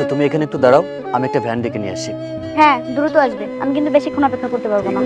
আচ্ছা তুমি এখানে একটু দাঁড়াও, আমি একটা ভ্যান ডেকে নিয়ে আসি হ্যাঁ দ্রুত আসবে। আমি কিন্তু বেশিক্ষণ অপেক্ষা করতে পারব না।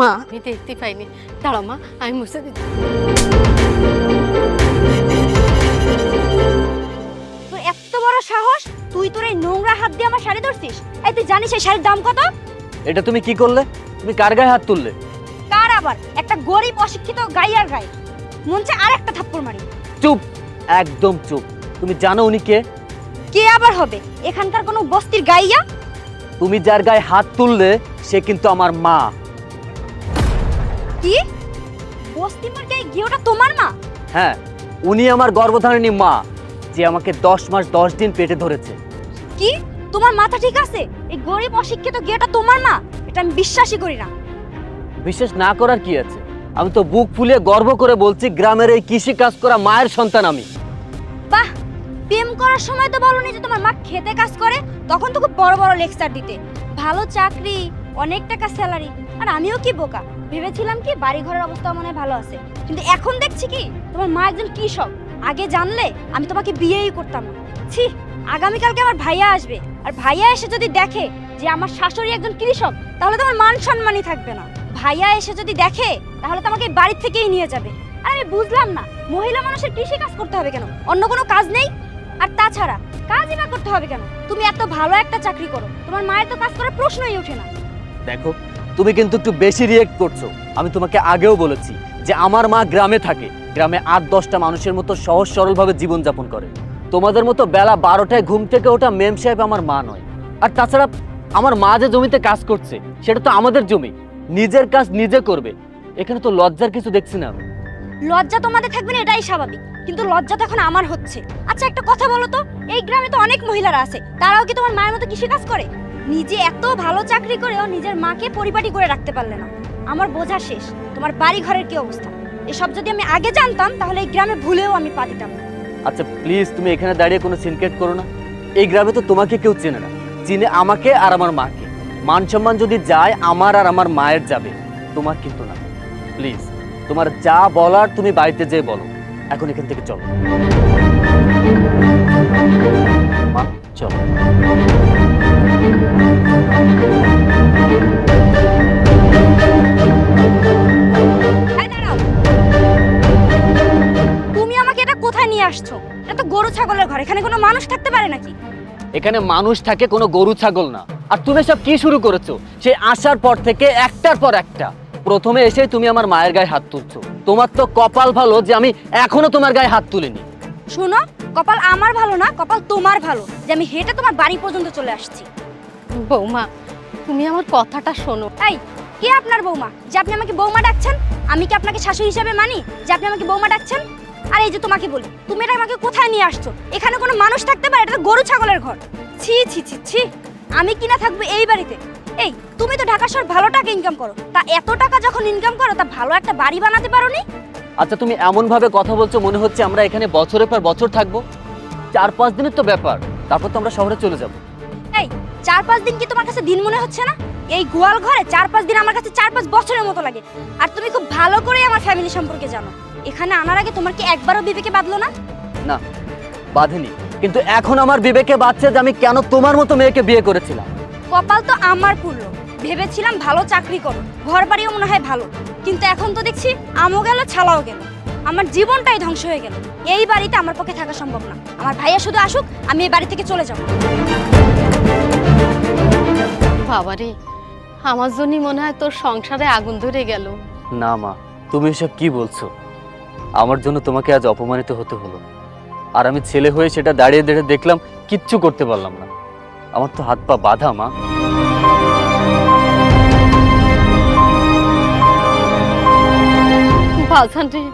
মা। আমি দেখতে পাইনি। দাঁড়াও মা আমি মুছে দিচ্ছি। তোর এত বড় সাহস তুই তোর এই নোংরা হাত দিয়ে আমার শাড়ি ধরছিস? এই তুই জানিস এই শাড়ির দাম কত? এটা তুমি কি করলে? তুমি কার গায়ে হাত তুললে? কার আবার? একটা গরিব অশিক্ষিত গাইয়ার গায়ে। মন চায় আর একটা থাপ্পড় মারি। চুপ একদম চুপ। তুমি জানো উনি কে? কে আবার হবে? এখানকার কোনো বস্তির গাইয়া? তুমি যার গায়ে হাত তুললে সে কিন্তু আমার মা। কি বস্তি মার গায়ে গিয়ে তোমার মা? হ্যাঁ উনি আমার গর্ভধারিণী মা যে আমাকে দশ মাস দশ দিন পেটে ধরেছে। কি? তোমার মাথা ঠিক আছে? এই গরিব অশিক্ষিত গিয়েটা তোমার মা? এটা আমি বিশ্বাসই করি না। বিশেষ না করার কি আছে? আমি তো বুক ফুলিয়ে গর্ব করে বলছি গ্রামের এই কৃষি কাজ করা মায়ের সন্তান আমি। বাহ! প্রেম করার সময় তো বলনি যে তোমার মা খেতে কাজ করে তখন তো খুব বড় বড় লেকচার দিতে। ভালো চাকরি অনেক টাকা স্যালারি আর আমিও কি বোকা? ভেবেছিলাম কি বাড়ি ঘরের অবস্থা মনে হয় ভালো আছে। কিন্তু এখন দেখছি কি, তোমার মা একজন কৃষক। আগে জানলে আমি তোমাকে বিয়েই করতাম না। ছি, আগামীকালকে আমার ভাইয়া আসবে। আর ভাইয়া এসে যদি দেখে যে আমার শাশুড়ি একজন কৃষক, তাহলে তোমার মান সম্মানই থাকবে না। ভাইয়া এসে যদি দেখে, তাহলে তোমাকে বাড়ি থেকেই নিয়ে যাবে। আর আমি বুঝলাম না, মহিলা মানুষের কৃষি কাজ করতে হবে কেন? অন্য কোনো কাজ নেই? আর তাছাড়া, কাজই না করতে হবে কেন? তুমি এত ভালো একটা চাকরি করো, তোমার মায়ের তো কাজ করার প্রশ্নই ওঠে না। দেখো তুমি কিন্তু একটু বেশি রিয়েক্ট করছ। আমি তোমাকে আগেও বলেছি যে আমার মা গ্রামে থাকে। গ্রামে আট, দশটা মানুষের মতো সহজ সরলভাবে জীবনযাপন করে। তোমাদের মতো বেলা বারোটায় ঘুম থেকে ওঠা মেম সাহেব আমার মা নয়। আর তাছাড়া আমার মা যে জমিতে কাজ করছে, সেটা তো আমাদের জমি। নিজের কাজ নিজে করবে। এখানে তো লজ্জার কিছু দেখছি না লজ্জা তোমাদের থাকবে না, এটাই স্বাভাবিক। কিন্তু লজ্জা তো এখন আমার হচ্ছে। আচ্ছা একটা কথা বলো তো, এই গ্রামে তো অনেক মহিলারা আছে। তারাও কি তোমার মায়ের মতো কৃষি কাজ করে? নিজে এত ভালো চাকরি করেও নিজের মাকে পরিপাটি করে রাখতে পারলে না। আমার বোঝা শেষ। তোমার বাড়ি ঘরের কি অবস্থা? এসব যদি আমি আগে জানতাম, তাহলে এই গ্রামে ভুলেও আমি পা দিতাম। না আচ্ছা প্লিজ তুমি এখানে দাঁড়িয়ে কোনো সিনক্রেট করো না। এই গ্রামে তো তোমাকে কেউ চেনে না। চিনে আমাকে আর আমার মাকে। মান সম্মান যদি যায়, আমার আর আমার মায়ের যাবে। তোমার কিন্তু না। প্লিজ তোমার যা বলার তুমি বাড়িতে যেয়ে বলো। এখন এখান থেকে চলো। চলো। তুমি আমাকে এটা কোথায় নিয়ে আসছো? এটা তো গরু ছাগলের ঘর এখানে কোনো মানুষ থাকতে পারে নাকি? এখানে মানুষ থাকে কোনো গরু ছাগল না। আর তুমি সব কি শুরু করেছ? সেই আসার পর থেকে একটার পর একটা। প্রথমে এসে তুমি আমার মায়ের গায়ে হাত তুলছো। তোমার তো কপাল ভালো যে আমি এখনও তোমার গায়ে হাত তুলিনি। শোনো কপাল আমার ভালো না কপাল তোমার ভালো। যে আমি হেঁটে তোমার বাড়ি পর্যন্ত চলে আসছি। বৌমা তুমি আমার কথাটা শোনো। এই কে আপনার বৌমা? যে আপনি আমাকে বৌমা ডাকছেন? আমি কি আপনাকে শাশুড়ি হিসেবে মানি? যে আপনি আমাকে বৌমা ডাকছেন? আর এই যে তোমাকে বলি তুমি এটা আমাকে কোথায় নিয়ে আসছো? এখানে কোনো মানুষ থাকতে পারে এটা তো গরু ছাগলের ঘর। ছি ছি ছি ছি আমি কিনা থাকব এই বাড়িতে? এই তুমি তো ঢাকা শহর ভালো টাকা ইনকাম করো। তা এত টাকা যখন ইনকাম করো তা ভালো একটা বাড়ি বানাতে পারো নি? আচ্ছা তুমি এমন ভাবে কথা বলছো মনে হচ্ছে আমরা এখানে বছরের পর বছর থাকব। চার পাঁচ দিনের তো ব্যাপার তারপর তো আমরা শহরে চলে যাব। এই চার পাঁচ দিন কি তোমার কাছে দিন মনে হচ্ছে না? এই গোয়াল ঘরে চার পাঁচ দিন আমার কাছে চার পাঁচ বছরের মতো লাগে। আর তুমি খুব ভালো করে আমার ফ্যামিলি সম্পর্কে জানো। এখানে আনার আগে তোমার কি একবারও বিবেকে বাঁধলো না? না বাঁধেনি। কিন্তু এখন আমার বিবেকে বাঁচছে যে আমি কেন তোমার মতো মেয়েকে বিয়ে করেছিলাম। কপাল তো আমার পুরলো ভেবেছিলাম ভালো চাকরি করো। ঘর বাড়িও মনে হয় ভালো। কিন্তু এখন তো দেখছি আমও গেল ছালাও গেল। আমার জীবনটাই ধ্বংস হয়ে গেল। এই বাড়িতে আমার পক্ষে থাকা সম্ভব না। আমার ভাইয়া শুধু আসুক আমি এই বাড়ি থেকে চলে যাব। বাবারে আমার জন্যই মনে হয় তোর সংসারে আগুন ধরে গেল। না মা তুমি এসব কি বলছো? আমার জন্য তোমাকে আজ অপমানিত হতে হলো। আর আমি ছেলে হয়ে সেটা দাঁড়িয়ে দাঁড়িয়ে দেখলাম কিচ্ছু করতে পারলাম না। আমার তো হাত পা বাঁধা মা। বাজান রে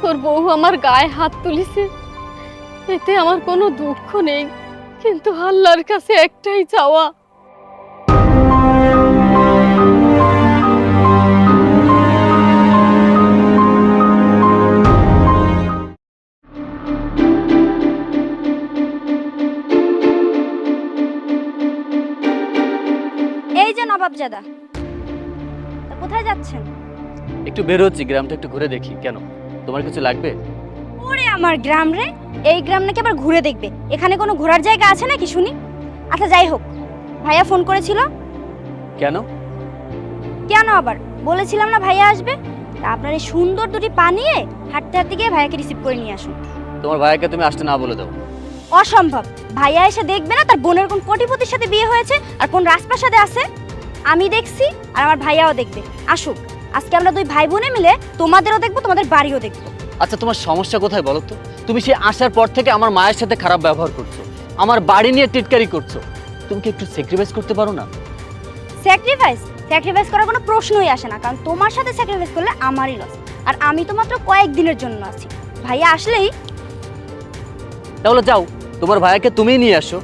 তোর বউ আমার গায়ে হাত তুলিছে। এতে আমার কোনো দুঃখ নেই। কিন্তু আল্লাহর কাছে একটাই চাওয়া। এই যে কোথায় যাচ্ছেন? একটু বেরোচ্ছি গ্রামটা একটু ঘুরে দেখি। কেন? তোমার কিছু লাগবে? ওরে আমার গ্রাম রে! এই গ্রাম নাকি আবার ঘুরে দেখবে। এখানে কোনো ঘোরার জায়গা আছে নাকি শুনি? আচ্ছা যাই হোক। ভাইয়া ফোন করেছিল? কেন? কেন আবার? বলেছিলাম না ভাইয়া আসবে। তা আপনার এই সুন্দর দুটি পা নিয়ে হাঁটতে হাঁটতে গিয়ে ভাইয়াকে রিসিভ করে নিয়ে আসুন। তোমার ভাইয়াকে তুমি আসতে না বলে দাও। অসম্ভব। ভাইয়া এসে দেখবে না তার বোনের কোন কোটিপতির সাথে বিয়ে হয়েছে আর কোন রাজপ্রাসাদে আছে? আমি দেখছি আর আমার ভাইয়াও দেখবে। আসুক। আজকে আমরা দুই ভাই বোনে মিলে তোমাদেরও দেখব তোমাদের বাড়িও দেখব। আচ্ছা তোমার সমস্যা কোথায় বলো তো? তুমি সে আসার পর থেকে আমার মায়ের সাথে খারাপ ব্যবহার করছ। আমার বাড়ি নিয়ে টিটকারি করছ। তুমি কি একটু স্যাক্রিফাইস করতে পারো না? স্যাক্রিফাইস স্যাক্রিফাইস করার কোনো প্রশ্নই আসে না কারণ তোমার সাথে স্যাক্রিফাইস করলে আমারই লস আর আমি তো মাত্র কয়েকদিনের জন্য আছি। ভাইয়া আসলেই তাহলে যাও তোমার ভাইয়াকে তুমিই নিয়ে আসো।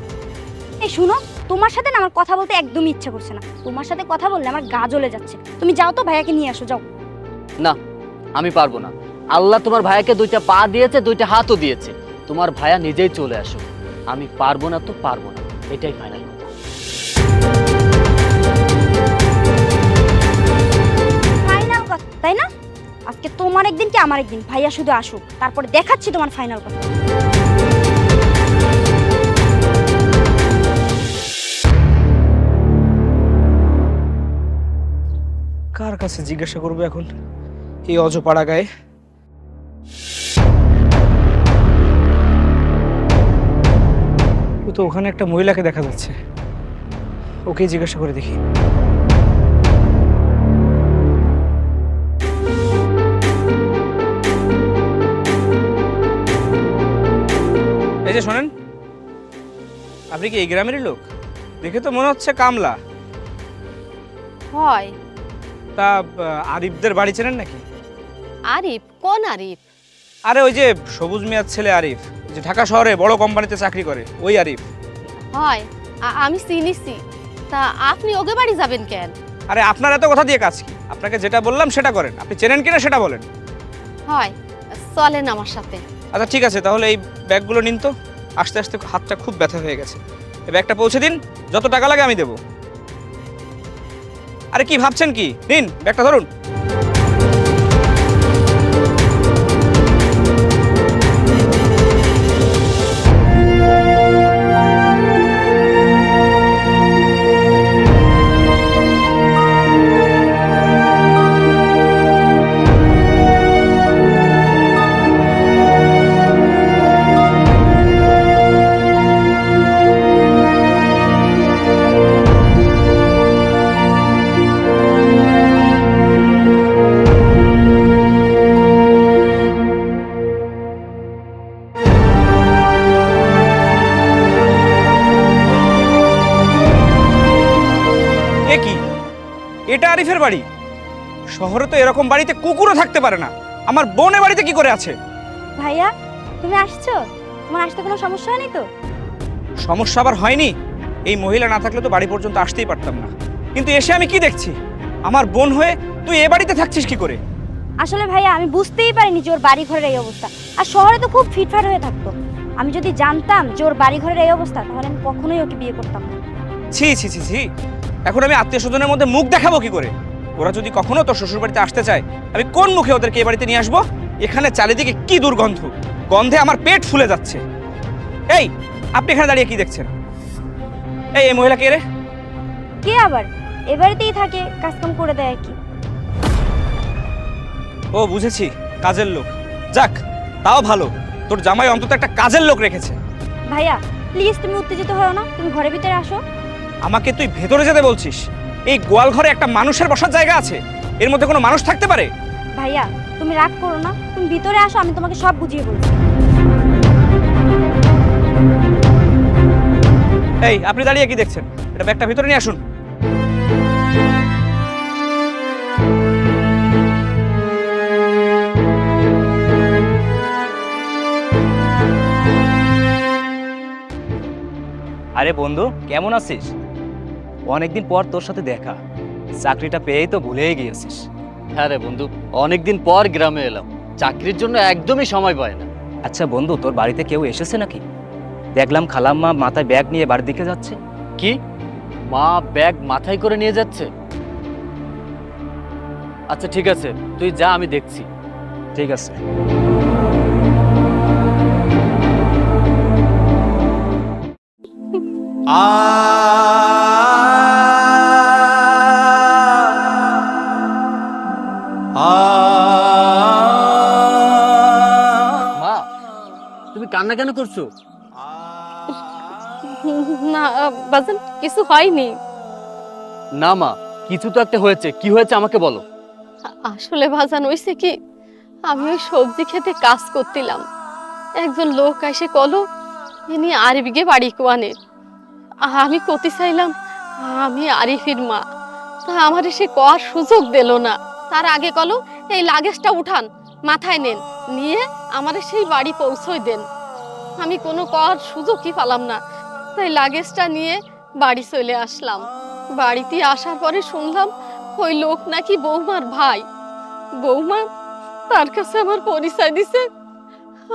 এই শুনো তোমার সাথে না আমার কথা বলতে একদমই ইচ্ছা করছে না। তোমার সাথে কথা বললে আমার গা জ্বলে যাচ্ছে। তুমি যাও তো ভাইয়াকে নিয়ে আসো যাও। না আমি পারব না। আল্লাহ তোমার ভাইয়াকে দুইটা পা দিয়েছে দুইটা হাতও দিয়েছে। তোমার ভাইয়া নিজেই চলে আসো আমি পারব না তো পারব না। এটাই ফাইনাল ফাইনাল কথা তাই না? আজকে তোমার একদিন কি আমার একদিন? ভাইয়া শুধু আসুক। তারপরে দেখাচ্ছি তোমার ফাইনাল কথা। কার কাছে জিজ্ঞাসা করব এখন? এই অজপাড়া গায়ে। তো ওখানে একটা মহিলাকে দেখা যাচ্ছে। ওকে জিজ্ঞাসা করে দেখি। এই যে শোনেন, আপনি কি এই গ্রামেরই লোক? দেখে তো মনে হচ্ছে কামলা। হয়। তা আরিফদের বাড়ি চেনেন নাকি? আরিফ? কোন আরিফ? আরে ওই যে সবুজ মিয়ার ছেলে আরিফ যে ঢাকা শহরে বড় কোম্পানিতে চাকরি করে ওই আরিফ। হয় আমি চিনিছি। তা আপনি ওকে বাড়ি যাবেন কেন? আরে আপনার এত কথা দিয়ে কাজ কি? আপনাকে যেটা বললাম সেটা করেন। আপনি চেনেন কিনা সেটা বলেন। হয় চলেন আমার সাথে। আচ্ছা ঠিক আছে তাহলে এই ব্যাগগুলো নিন তো। আস্তে আস্তে হাতটা খুব ব্যথা হয়ে গেছে। এই ব্যাগটা পৌঁছে দিন যত টাকা লাগে আমি দেবো। আরে কি ভাবছেন কি? নিন ব্যাগটা ধরুন। এরকম বাড়িতে কুকুরও থাকতে পারে না। আমার বোনের বাড়িতে কি করে আছে? ভাইয়া তুমি আসছো? তোমার আসতে কোনো সমস্যা হয়নি তো? সমস্যা আবার হয়নি? এই মহিলা না থাকলে তো বাড়ি পর্যন্ত আসতেই পারতাম না। কিন্তু এসে আমি কি দেখছি? আমার বোন হয়ে তুই এ বাড়িতে থাকছিস কি করে? আসলে ভাইয়া আমি বুঝতেই পারিনি যে ওর বাড়ি ঘরের এই অবস্থা। আর শহরে তো খুব ফিটফাট হয়ে থাকতো। আমি যদি জানতাম যে ওর বাড়ি ঘরের এই অবস্থা তাহলে আমি কখনোই ওকে বিয়ে করতাম না। ছি ছি ছি ছি। এখন আমি আত্মীয় স্বজনের মধ্যে মুখ দেখাবো কি করে? ওরা যদি কখনো তোর শ্বশুর বাড়িতে আসতে চায় আমি কোন মুখে ওদেরকে এ বাড়িতে নিয়ে আসব? এখানে চারিদিকে কি দুর্গন্ধ? গন্ধে আমার পেট ফুলে যাচ্ছে। এই আপনি এখানে দাঁড়িয়ে কি দেখছেন? এই এই মহিলা কে রে? কে আবার? এ বাড়িতেই থাকে কাজকাম করে দেয় আর কি। ও বুঝেছি কাজের লোক। যাক তাও ভালো। তোর জামাই অন্তত একটা কাজের লোক রেখেছে। ভাইয়া প্লিজ তুমি উত্তেজিত হও না তুমি ঘরের ভিতরে আসো। আমাকে তুই ভেতরে যেতে বলছিস? এই গোয়াল ঘরে একটা মানুষের বসার জায়গা আছে। এর মধ্যে কোনো মানুষ থাকতে পারে? ভাইয়া তুমি রাগ করো না। তুমি ভিতরে আসো আমি তোমাকে সব বুঝিয়ে বলছি। এই আপনি দাঁড়িয়ে কি দেখছেন? এটা ব্যাগটা ভিতরে নিয়ে আসুন। আরে বন্ধু কেমন আছিস? অনেকদিন পর তোর সাথে দেখা। চাকরিটা পেয়েই তো ভুলেই গিয়েছিস। হ্যাঁ রে বন্ধু অনেকদিন পর গ্রামে এলাম। চাকরির জন্য একদমই সময় পায় না। আচ্ছা বন্ধু তোর বাড়িতে কেউ এসেছে নাকি? দেখলাম খালাম্মা মাথায় ব্যাগ নিয়ে বাড়ির দিকে যাচ্ছে। কি? মা ব্যাগ মাথায় করে নিয়ে যাচ্ছে? আচ্ছা ঠিক আছে তুই যা আমি দেখছি। ঠিক আছে। মা কান্না কেন করছ? না বাজান কিছু হয়নি। না মা কিছু তো একটা হয়েছে। কি হয়েছে আমাকে বলো। আসলে বাজান হইছে কি আমি ওই সবজি খেতে কাজ করছিলাম একজন লোক এসে কলো ইনি আরিফকে বাড়ি কোয়ানে। আমি কতি চাইলাম আমি আরিফির মা। তা আমার সে কর সুযোগ দিল না। তার আগে কলো এই লাগেজটা উঠান মাথায় নেন নিয়ে আমার সেই বাড়ি পৌঁছই দেন। আমি কোনো কর সুযোগই পালাম না। তাই লাগেজটা নিয়ে বাড়ি চলে আসলাম। বাড়িতে আসার পরে শুনলাম ওই লোক নাকি বৌমার ভাই। বৌমা তার কাছে আমার পরিচয় দিছে।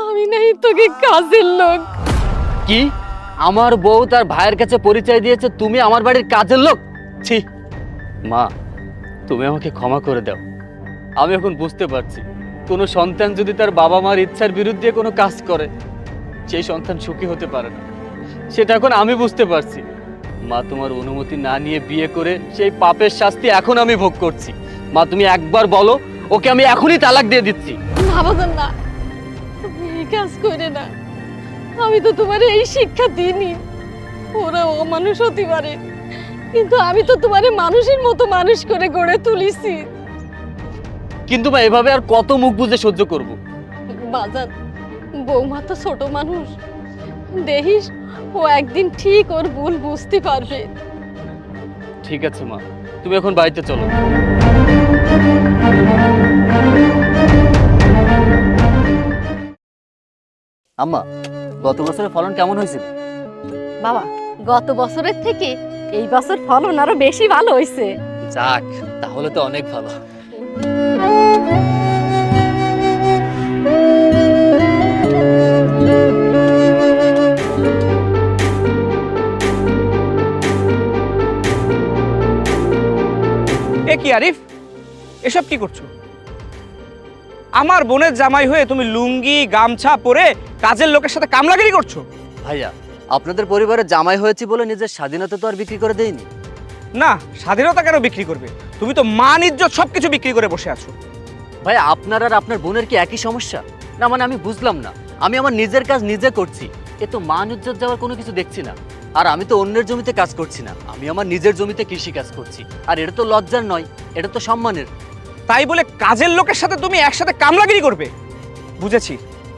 আমি নাই তোকে কাজের লোক। কি? আমার বউ তার ভাইয়ের কাছে পরিচয় দিয়েছে, তুমি আমার বাড়ির কাজের লোক? ছি। মা, তুমি আমাকে ক্ষমা করে দাও। আমি এখন বুঝতে পারছি, কোনো সন্তান যদি তার বাবা মার ইচ্ছার বিরুদ্ধে কোনো কাজ করে সেই সন্তান সুখী হতে পারে না সেটা এখন আমি বুঝতে পারছি। মা তোমার অনুমতি না নিয়ে বিয়ে করে সেই পাপের শাস্তি এখন আমি ভোগ করছি। মা তুমি একবার বলো ওকে আমি এখনই তালাক দিয়ে দিচ্ছি। না বাজান না তুমি এই কাজ করে না। আমি তো তোমার এই শিক্ষা দিইনি। ওরা অমানুষ হতে পারে কিন্তু আমি তো তোমারে মানুষের মতো মানুষ করে গড়ে তুলিছি। কিন্তু মা এভাবে আর কত মুখ বুঝে সহ্য করব? বাজান বৌমা তো ছোট মানুষ। দেখিস ও একদিন ঠিক ওর ভুল বুঝতে পারবে। ঠিক আছে মা তুমি এখন বাড়িতে চলো। আম্মা গত বছরের ফলন কেমন হয়েছিল বাবা গত বছরের থেকে এই বছর ফলন আরও বেশি ভালো হয়েছে। যাক তাহলে তো অনেক ভালো। এ কি আরিফ? এসব কি করছ? আমার বোনের জামাই হয়ে তুমি লুঙ্গি গামছা পরে কাজের লোকের সাথে কামলাগিরি করছ? ভাইয়া আপনাদের পরিবারে জামাই হয়েছি বলে নিজের স্বাধীনতা তো আর বিক্রি করে দেয়নি না স্বাধীনতা কেন বিক্রি করবে? তুমি তো মান ইজ্জত সবকিছু বিক্রি করে বসে আছো। ভাই আপনার আর আপনার বোনের কি একই সমস্যা? না মানে আমি বুঝলাম না। আমি আমার নিজের কাজ নিজে করছি। এ তো মান ইজ্জত যাওয়ার কোনো কিছু দেখছি না। আর আমি তো অন্যের জমিতে কাজ করছি না, আমি আমার নিজের জমিতে কৃষি কাজ করছি। আর এটা তো লজ্জার নয়, এটা তো সম্মানের। তাই বলে কাজের লোকের সাথে তুমি একসাথে কামলাগিরি করবে? বুঝেছি,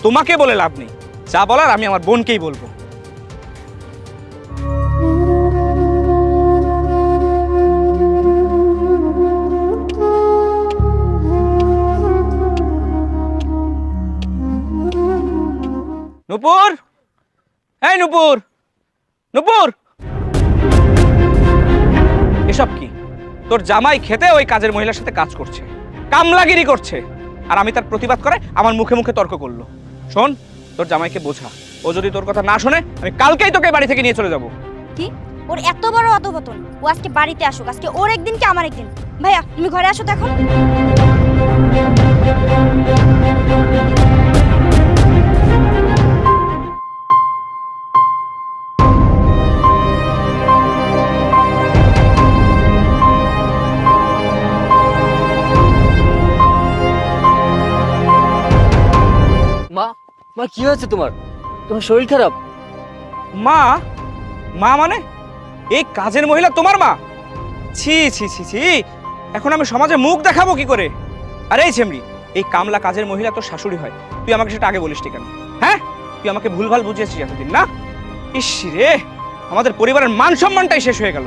তোমাকে বলে লাভ নেই। যা বলার আমি আমার বোনকেই বলব। নুপুর! এই নুপুর! নুপুর! এসব কি? তোর জামাই খেতে ওই কাজের মহিলার সাথে কাজ করছে, কামলাগিরি করছে, আর আমি তার প্রতিবাদ করে আমার মুখে মুখে তর্ক করল। শোন, তোর জামাইকে বোঝা। ও যদি তোর কথা না শোনে, আমি কালকেই তোকে বাড়ি থেকে নিয়ে চলে যাব। কি? ওর এত বড় অধপতন। ও আজকে বাড়িতে আসুক, আজকে ওর একদিন কি আমার একদিন? ভাইয়া, তুমি ঘরে আসো তো এখন। মা কি হয়েছে তোমার? তোমার শরীর খারাপ? মা মা মানে? এই কাজের মহিলা তোমার মা? ছি ছি ছি ছি। এখন আমি সমাজে মুখ দেখাবো কি করে? আরে এই ছেমড়ি এই কামলা কাজের মহিলা তোর শাশুড়ি হয়। তুই আমাকে সেটা আগে বলিস কেন? হ্যাঁ? তুই আমাকে ভুলভাল বুঝিয়েছিস এতদিন না? ইস রে আমাদের পরিবারের মান সম্মানটাই শেষ হয়ে গেল।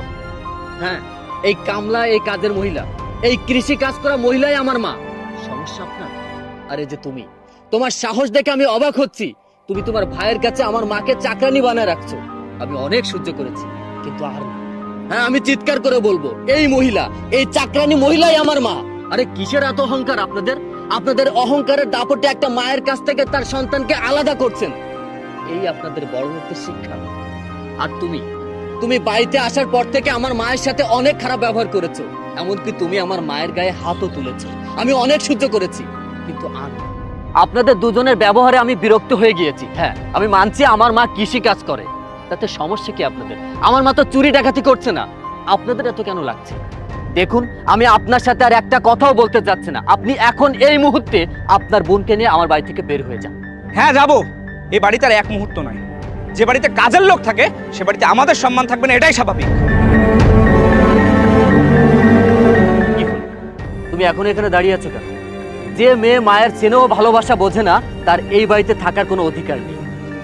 হ্যাঁ এই কামলা এই কাজের মহিলা এই কৃষি কাজ করা মহিলাই আমার মা। সমস্যা আপনার? আরে যে তুমি তোমার সাহস দেখে আমি অবাক হচ্ছি। তুমি তোমার ভাইয়ের কাছে আমার মাকে চাকরানি বানায় রাখছো। আমি অনেক সহ্য করেছি, কিন্তু আর না। হ্যাঁ আমি চিৎকার করে বলব, এই মহিলা, এই চাকরানি মহিলাই আমার মা। আরে, কিসের এত অহংকার আপনাদের? আপনাদের অহংকারের দাপটে একটা মায়ের কাছ থেকে তার সন্তানকে আলাদা করছেন। এই আপনাদের বড় লোকদের শিক্ষা। আর তুমি? তুমি বাড়িতে আসার পর থেকে আমার মায়ের সাথে অনেক খারাপ ব্যবহার করেছ। এমনকি তুমি আমার মায়ের গায়ে হাতও তুলেছো। আমি অনেক সহ্য করেছি, কিন্তু আর না। আপনাদের দুজনের ব্যবহারে আমি বিরক্ত হয়ে গিয়েছি। হ্যাঁ আমি মানছি আমার মা কৃষি কাজ করে। তাতে সমস্যা কি আপনাদের? আমার মা তো চুরি ডাকাতি করছে না। আপনাদের এত কেন লাগছে? দেখুন আমি আপনার সাথে আর একটা কথাও বলতে চাচ্ছি না। আপনি এখন এই মুহূর্তে আপনার বোনকে নিয়ে আমার বাড়ি থেকে বের হয়ে যান। হ্যাঁ যাব। এই বাড়িতে আর এক মুহূর্ত নয় যে বাড়িতে কাজের লোক থাকে সে বাড়িতে আমাদের সম্মান থাকবে না এটাই স্বাভাবিক। তুমি এখন এখানে দাঁড়িয়ে আছো কেন? যে মেয়ে মায়ের চেনেও ভালোবাসা বোঝে না তার এই বাড়িতে থাকার কোনো অধিকার নেই।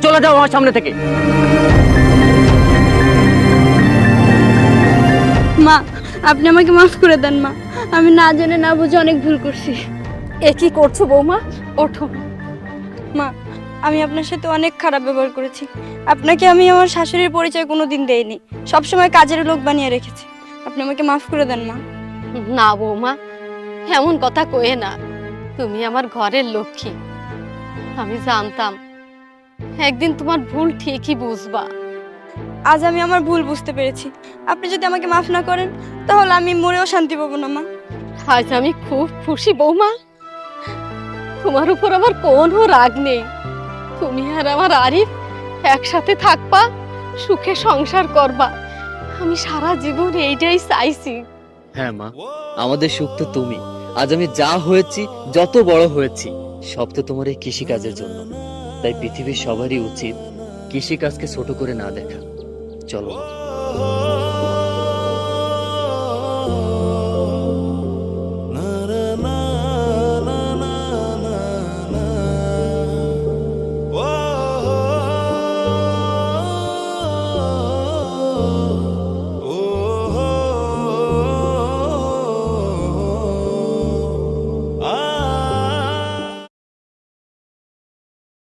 চলে যাও আমার সামনে থেকে। মা আপনি আমাকে মাফ করে দেন মা। আমি না জেনে না বুঝে অনেক ভুল করছি। এ কি করছ বৌমা? ওঠো। মা আমি আপনার সাথে অনেক খারাপ ব্যবহার করেছি। আপনাকে আমি আমার শাশুড়ির পরিচয় কোনো দিন দেইনি। সবসময় কাজের লোক বানিয়ে রেখেছি। আপনি আমাকে মাফ করে দেন মা। না বৌমা এমন কথা কয়ে না। তুমি আমার ঘরের লক্ষ্মী। আমি জানতাম একদিন তোমার ভুল ঠিকই বুঝবা। আজ আমি আমার ভুল বুঝতে পেরেছি। আপনি যদি আমাকে মাফ না করেন তাহলে আমি মরেও শান্তি পাবো না মা। আজ আমি খুব খুশি বৌমা। তোমার উপর আমার কোনো রাগ নেই। তুমি আর আমার আরিফ একসাথে থাকবা সুখে সংসার করবা। আমি সারা জীবন এইটাই চাইছি। হ্যাঁ মা। আমাদের সুখ তো তুমি। আজ আমি যা হয়েছি, যত বড় হয়েছি, সব তো তোমার এই কৃষিকাজের জন্য তাই পৃথিবীর সবারই উচিত কৃষিকাজকে ছোট করে না দেখা চলো।